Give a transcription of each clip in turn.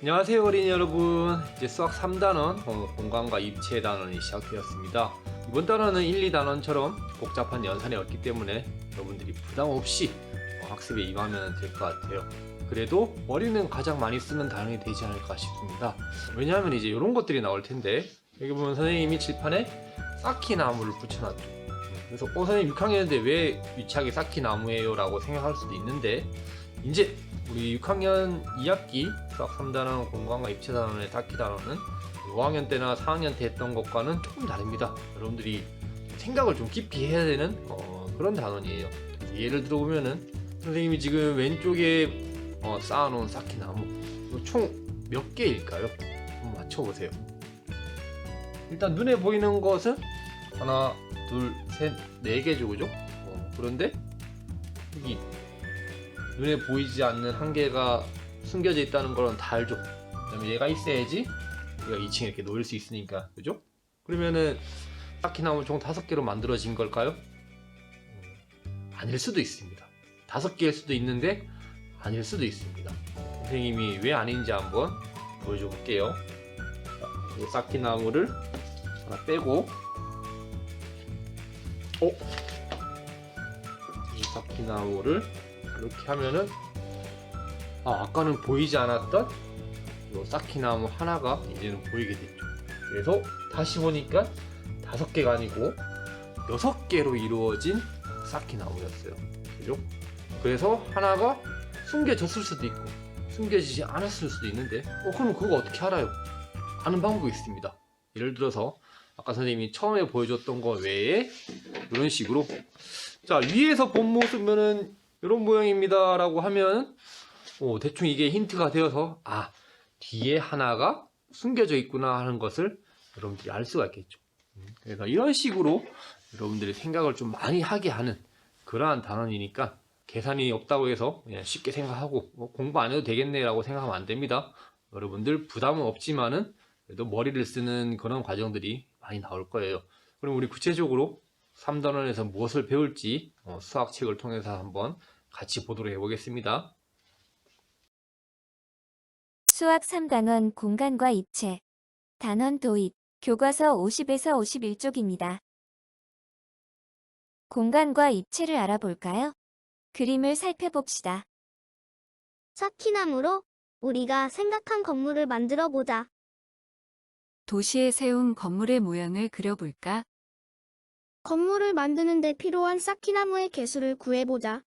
안녕하세요 어린이 여러분. 이제 수학 3단원 어, 공간과 입체 단원이 시작되었습니다. 이번 단원은 1, 2단원처럼 복잡한 연산이 없기 때문에 여러분들이 부담 없이 어, 학습에 임하면 될 것 같아요. 그래도 머리는 가장 많이 쓰는 단원이 되지 않을까 싶습니다. 왜냐하면 이제 이런 것들이 나올 텐데 여기 보면 선생님이 칠판에 쌓기 나무를 붙여놨죠. 그래서 어 선생님 6학년인데 왜 유치하게 쌓기 나무예요? 라고 생각할 수도 있는데 이제 우리 6학년 2학기 수학 3단원 공간과 입체 단원의 쌓기 단원은 5학년 때나 4학년 때 했던 것과는 조금 다릅니다. 여러분들이 생각을 좀 깊이 해야 되는 어, 그런 단원이에요. 예를 들어 보면은 선생님이 지금 왼쪽에 어, 쌓아놓은 쌓기 나무 총 몇 개일까요? 한번 맞춰보세요. 일단 눈에 보이는 것은 하나, 둘, 셋, 네 개죠, 그죠? 어, 그런데 여기 눈에 보이지 않는 한 개가 숨겨져 있다는 거는 다 알죠. 그다음에 얘가 있어야지 우리가 2층에 이렇게 놓을 수 있으니까, 그죠? 그러면은 쌓기나무 총 다섯 개로 만들어진 걸까요? 음, 아닐 수도 있습니다. 다섯 개일 수도 있는데 아닐 수도 있습니다. 선생님이 왜 아닌지 한번 보여줘 볼게요. 자, 이 쌓기나무를 하나 빼고, 어? 이 쌓기나무를 이렇게 하면은 아 아까는 보이지 않았던 요 쌓기나무 하나가 이제는 보이게 됐죠. 그래서 다시 보니까 다섯 개가 아니고 여섯 개로 이루어진 쌓기나무였어요. 그죠? 그래서 하나가 숨겨졌을 수도 있고 숨겨지지 않았을 수도 있는데 어 그럼 그거 어떻게 알아요? 아는 방법이 있습니다. 예를 들어서 아까 선생님이 처음에 보여줬던 거 외에 이런 식으로 자 위에서 본 모습면은 이런 모양입니다 라고 하면 어, 대충 이게 힌트가 되어서 아 뒤에 하나가 숨겨져 있구나 하는 것을 여러분들이 알 수가 있겠죠. 음, 그래서 이런 식으로 여러분들이 생각을 좀 많이 하게 하는 그러한 단원이니까 계산이 없다고 해서 그냥 쉽게 생각하고 뭐 공부 안 해도 되겠네 라고 생각하면 안 됩니다. 여러분들 부담은 없지만은 그래도 머리를 쓰는 그런 과정들이 많이 나올 거예요. 그럼 우리 구체적으로 3단원에서 무엇을 배울지 어, 수학책을 통해서 한번 같이 보도록 해보겠습니다. 수학 3단원 공간과 입체. 단원 도입. 교과서 50에서 51쪽입니다. 공간과 입체를 알아볼까요? 그림을 살펴봅시다. 쌓기나무로 우리가 생각한 건물을 만들어 보자. 도시에 세운 건물의 모양을 그려볼까? 건물을 만드는 데 필요한 쌓기나무의 개수를 구해보자.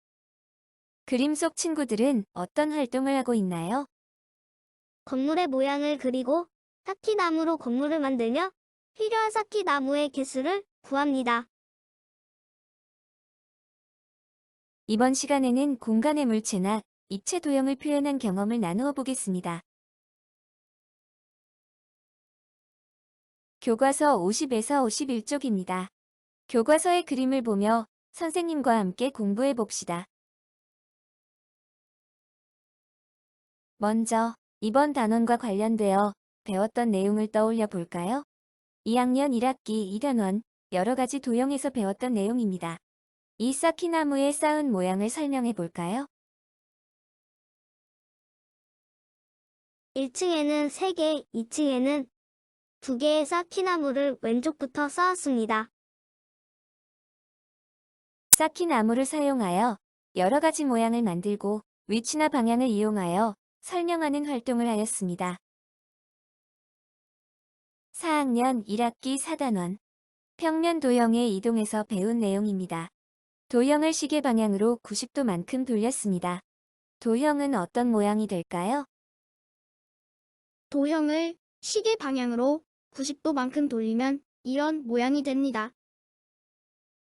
그림 속 친구들은 어떤 활동을 하고 있나요? 건물의 모양을 그리고 쌓기나무로 건물을 만들며 필요한 쌓기나무의 개수를 구합니다. 이번 시간에는 공간의 물체나 입체 도형을 표현한 경험을 나누어 보겠습니다. 교과서 50에서 51쪽입니다. 교과서의 그림을 보며 선생님과 함께 공부해 봅시다. 먼저 이번 단원과 관련되어 배웠던 내용을 떠올려 볼까요? 2학년 1학기 2단원 여러 가지 도형에서 배웠던 내용입니다. 이 쌓기나무의 쌓은 모양을 설명해 볼까요? 1층에는 3개, 2층에는 2개의 쌓기나무를 왼쪽부터 쌓았습니다. 쌓기나무를 사용하여 여러 가지 모양을 만들고 위치나 방향을 이용하여 설명하는 활동을 하였습니다. 4학년 1학기 4단원 평면 도형에 이동해서 배운 내용입니다. 도형을 시계 방향으로 90도만큼 돌렸습니다. 도형은 어떤 모양이 될까요? 도형을 시계 방향으로 90도만큼 돌리면 이런 모양이 됩니다.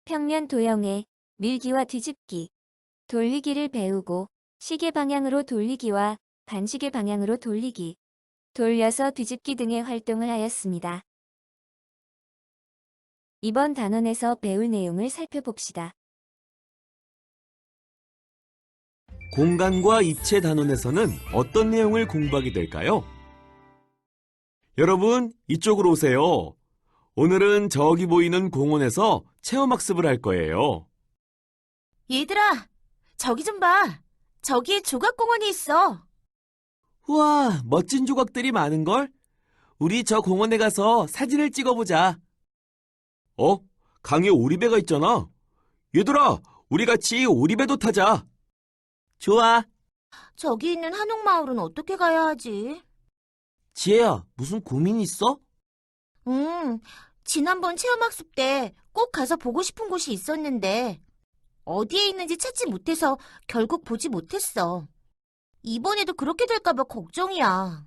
평면 도형에 밀기와 뒤집기, 돌리기를 배우고 시계 방향으로 돌리기와 반시계 방향으로 돌리기, 돌려서 뒤집기 등의 활동을 하였습니다. 이번 단원에서 배울 내용을 살펴봅시다. 공간과 입체 단원에서는 어떤 내용을 공부하게 될까요? 여러분, 이쪽으로 오세요. 오늘은 저기 보이는 공원에서 체험학습을 할 거예요. 얘들아, 저기 좀 봐. 저기에 조각공원이 있어. 우와, 멋진 조각들이 많은걸? 우리 저 공원에 가서 사진을 찍어보자. 어? 강에 오리배가 있잖아. 얘들아, 우리 같이 오리배도 타자. 좋아. 저기 있는 한옥마을은 어떻게 가야 하지? 지혜야, 무슨 고민 있어? 음, 지난번 체험학습 때 꼭 가서 보고 싶은 곳이 있었는데, 어디에 있는지 찾지 못해서 결국 보지 못했어. 이번에도 그렇게 될까봐 걱정이야.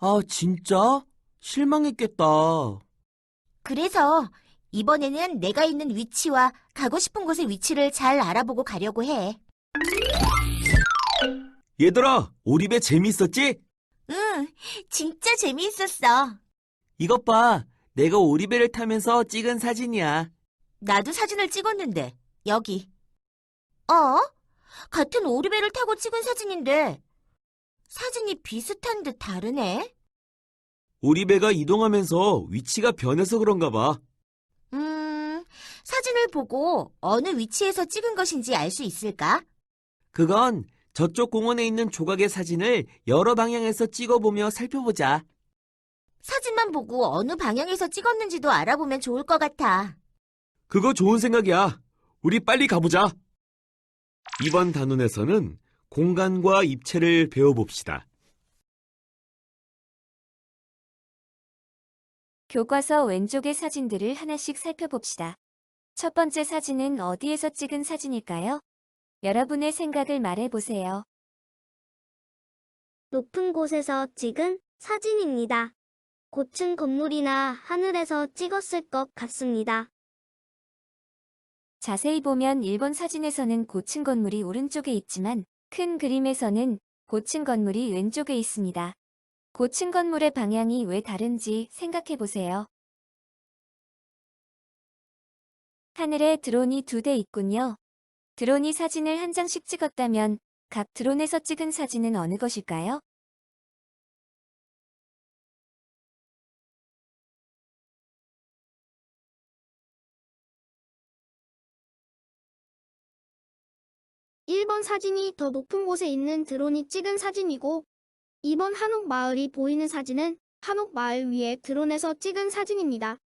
아, 진짜? 실망했겠다. 그래서 이번에는 내가 있는 위치와 가고 싶은 곳의 위치를 잘 알아보고 가려고 해. 얘들아, 오리배 재밌었지? 응, 진짜 재미있었어. 이것 봐. 내가 오리배를 타면서 찍은 사진이야. 나도 사진을 찍었는데, 여기. 어? 같은 오리배를 타고 찍은 사진인데, 사진이 비슷한 듯 다르네? 오리배가 이동하면서 위치가 변해서 그런가 봐. 음, 사진을 보고 어느 위치에서 찍은 것인지 알 수 있을까? 그건 저쪽 공원에 있는 조각의 사진을 여러 방향에서 찍어보며 살펴보자. 사진만 보고 어느 방향에서 찍었는지도 알아보면 좋을 것 같아. 그거 좋은 생각이야. 우리 빨리 가보자. 이번 단원에서는 공간과 입체를 배워봅시다. 교과서 왼쪽의 사진들을 하나씩 살펴봅시다. 첫 번째 사진은 어디에서 찍은 사진일까요? 여러분의 생각을 말해보세요. 높은 곳에서 찍은 사진입니다. 고층 건물이나 하늘에서 찍었을 것 같습니다. 자세히 보면 1번 사진에서는 고층 건물이 오른쪽에 있지만 큰 그림에서는 고층 건물이 왼쪽에 있습니다. 고층 건물의 방향이 왜 다른지 생각해 보세요. 하늘에 드론이 두 대 있군요. 드론이 사진을 한 장씩 찍었다면 각 드론에서 찍은 사진은 어느 것일까요? 일번 사진이 더 높은 곳에 있는 드론이 찍은 사진이고 2번 한옥 마을이 보이는 사진은 한옥 마을 위에 드론에서 찍은 사진입니다.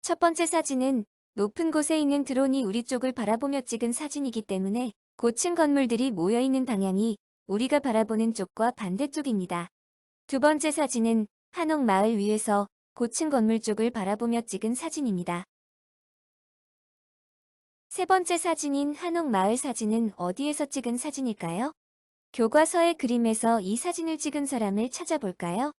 첫 번째 사진은 높은 곳에 있는 드론이 우리 쪽을 바라보며 찍은 사진이기 때문에 고층 건물들이 모여 있는 방향이 우리가 바라보는 쪽과 반대쪽입니다. 두 번째 사진은 한옥 마을 위에서 고층 건물 쪽을 바라보며 찍은 사진입니다. 세 번째 사진인 한옥 마을 사진은 어디에서 찍은 사진일까요? 교과서의 그림에서 이 사진을 찍은 사람을 찾아볼까요?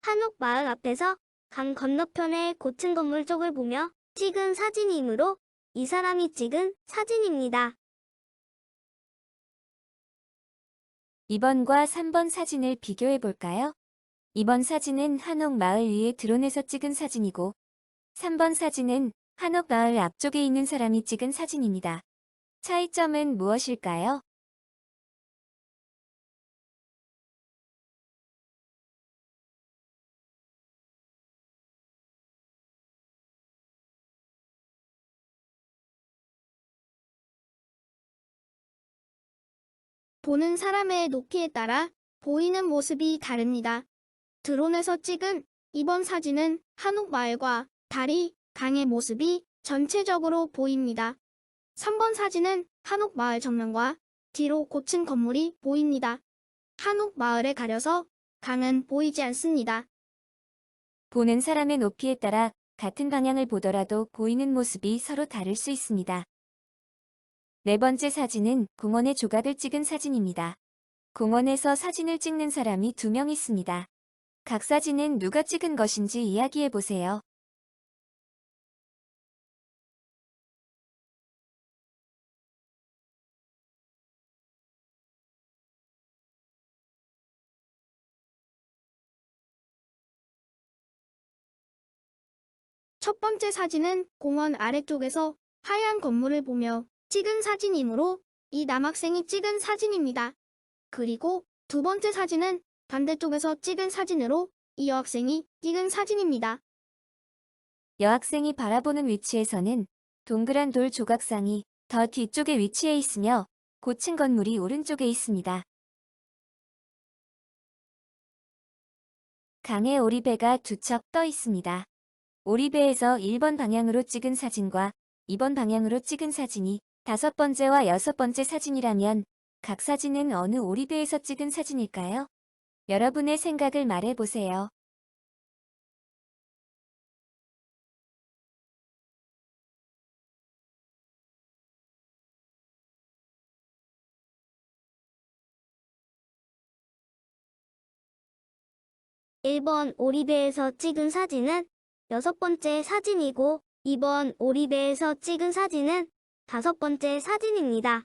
한옥 마을 앞에서 강 건너편의 고층 건물 쪽을 보며 찍은 사진이므로 이 사람이 찍은 사진입니다. 2번과 3번 사진을 비교해 볼까요? 2번 사진은 한옥 마을 위에 드론에서 찍은 사진이고 3번 사진은 한옥 마을 앞쪽에 있는 사람이 찍은 사진입니다. 차이점은 무엇일까요? 보는 사람의 높이에 따라 보이는 모습이 다릅니다. 드론에서 찍은 이번 사진은 한옥 마을과 다리, 강의 모습이 전체적으로 보입니다. 3번 사진은 한옥 마을 정면과 뒤로 고층 건물이 보입니다. 한옥 마을에 가려서 강은 보이지 않습니다. 보는 사람의 높이에 따라 같은 방향을 보더라도 보이는 모습이 서로 다를 수 있습니다. 네 번째 사진은 공원의 조각을 찍은 사진입니다. 공원에서 사진을 찍는 사람이 두 명 있습니다. 각 사진은 누가 찍은 것인지 이야기해 보세요. 첫 번째 사진은 공원 아래쪽에서 하얀 건물을 보며 찍은 사진이므로 이 남학생이 찍은 사진입니다. 그리고 두 번째 사진은 반대쪽에서 찍은 사진으로 이 여학생이 찍은 사진입니다. 여학생이 바라보는 위치에서는 동그란 돌 조각상이 더 뒤쪽에 위치해 있으며 고층 건물이 오른쪽에 있습니다. 강에 오리배가 두 척 떠 있습니다. 오리배에서 1번 방향으로 찍은 사진과 2번 방향으로 찍은 사진이 다섯 번째와 여섯 번째 사진이라면 각 사진은 어느 오리배에서 찍은 사진일까요? 여러분의 생각을 말해보세요. 일 번 오리배에서 찍은 사진은 여섯 번째 사진이고 2번 오리배에서 찍은 사진은 다섯 번째 사진입니다.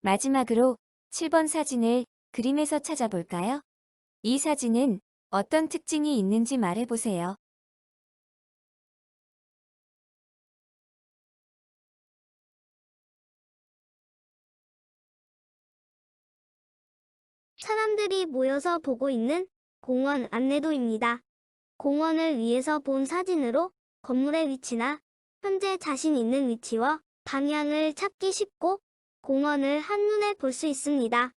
마지막으로 7번 사진을 그림에서 찾아볼까요? 이 사진은 어떤 특징이 있는지 말해보세요. 사람들이 모여서 보고 있는 공원 안내도입니다. 공원을 위에서 본 사진으로 건물의 위치나 현재 자신 있는 위치와 방향을 찾기 쉽고 공원을 한눈에 볼 수 있습니다.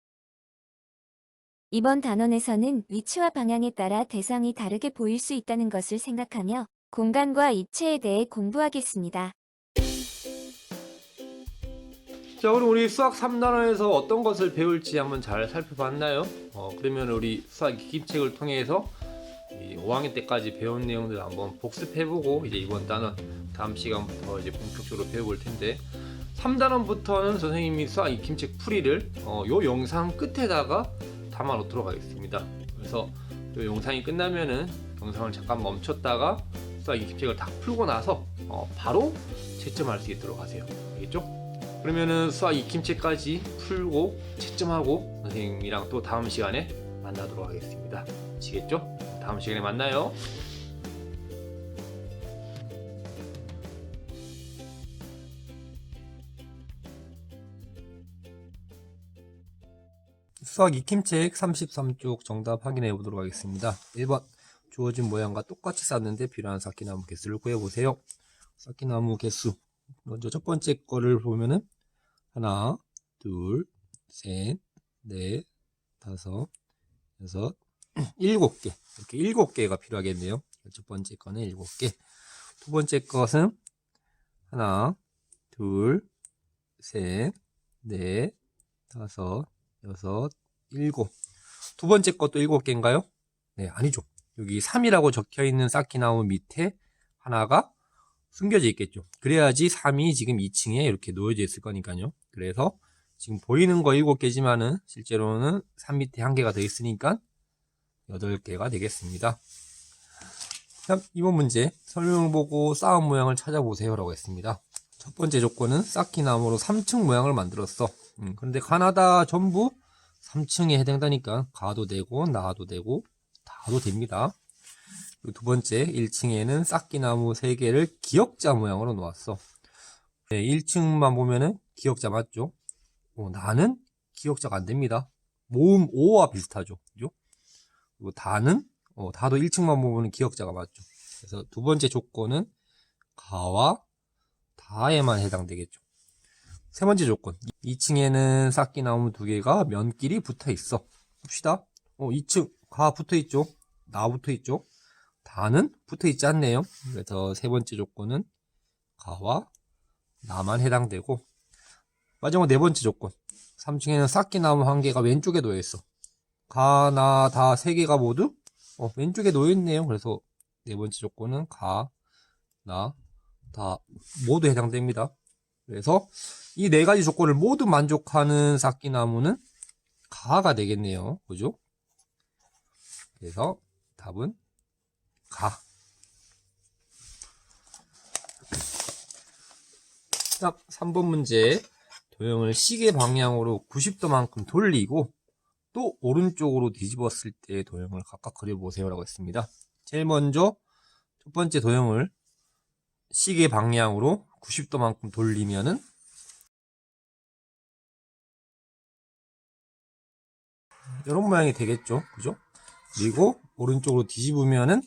이번 단원에서는 위치와 방향에 따라 대상이 다르게 보일 수 있다는 것을 생각하며 공간과 입체에 대해 공부하겠습니다. 자, 그럼 우리 수학 3단원에서 어떤 것을 배울지 한번 잘 살펴봤나요? 어, 그러면 우리 수학 기입책을 통해서 이 5학년 때까지 배운 내용들 한번 복습해보고 이제 이번 단원 다음 시간부터 이제 본격적으로 배워볼 텐데 3단원부터는 선생님이 수학 익힘책 풀이를 어, 요 영상 끝에다가 담아 놓도록 하겠습니다. 그래서 요 영상이 끝나면은 영상을 잠깐 멈췄다가 수학 익힘책을 다 풀고 나서 어, 바로 채점할 수 있도록 하세요. 알겠죠? 그러면은 수학 익힘책까지 풀고 채점하고 선생님이랑 또 다음 시간에 만나도록 하겠습니다. 아시겠죠? 다음 시간에 만나요. 수학 익힘책 33쪽 정답 확인해 보도록 하겠습니다. 1번 주어진 모양과 똑같이 쌌는데 필요한 쌓기나무 개수를 구해 보세요. 쌓기나무 개수 먼저 첫 번째 거를 보면은 하나, 둘, 셋, 넷, 다섯, 여섯, 일곱 개 이렇게 일곱 개가 필요하겠네요. 첫 번째 거는 일곱 개. 두 번째 것은 하나, 둘, 셋, 넷, 다섯, 여섯, 일곱. 두 번째 것도 일곱 개인가요? 네, 아니죠. 여기 3이라고 적혀 있는 쌓기나무 밑에 하나가 숨겨져 있겠죠. 그래야지 3이 지금 2층에 이렇게 놓여져 있을 거니까요. 그래서 지금 보이는 거 7개지만은 실제로는 3 밑에 한 개가 더 있으니까 8개가 되겠습니다. 이번 문제 설명을 보고 쌓은 모양을 찾아보세요 라고 했습니다. 첫 번째 조건은 쌓기나무로 3층 모양을 만들었어. 음, 그런데 가나다 전부 3층에 해당되니까 가도 되고 나도 되고 다도 됩니다. 두 번째 1층에는 쌓기나무 3개를 기역자 모양으로 놓았어. 네, 1층만 보면은 기역자 맞죠? 어, 나는 기역자가 안 됩니다. 모음 5와 비슷하죠. 그죠? 그리고 다는 어, 다도 1층만 보면 기역자가 맞죠. 그래서 두 번째 조건은 가와 다에만 해당되겠죠. 세 번째 조건. 2층에는 쌓기나무 두 개가 면끼리 붙어 있어. 봅시다. 어, 2층 가 붙어 있죠. 나 붙어 있죠. 다는 붙어 있지 않네요. 그래서 세 번째 조건은 가와 나만 해당되고 마지막 네 번째 조건. 3층에는 쌓기나무 한 개가 왼쪽에 놓여 있어. 가, 나, 다 세 개가 모두 어, 왼쪽에 놓여 있네요. 그래서 네 번째 조건은 가, 나, 다 모두 해당됩니다. 그래서 이 네 가지 조건을 모두 만족하는 쌓기나무는 가가 되겠네요. 그죠? 그래서 답은 가. 딱 3번 문제. 도형을 시계 방향으로 90도만큼 돌리고 또 오른쪽으로 뒤집었을 때의 도형을 각각 그려보세요 라고 했습니다. 제일 먼저 첫 번째 도형을 시계 방향으로 90도만큼 돌리면은 이런 모양이 되겠죠. 그죠? 그리고 오른쪽으로 뒤집으면은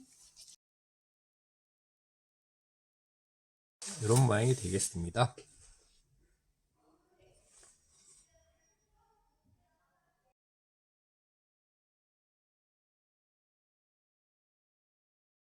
이런 모양이 되겠습니다.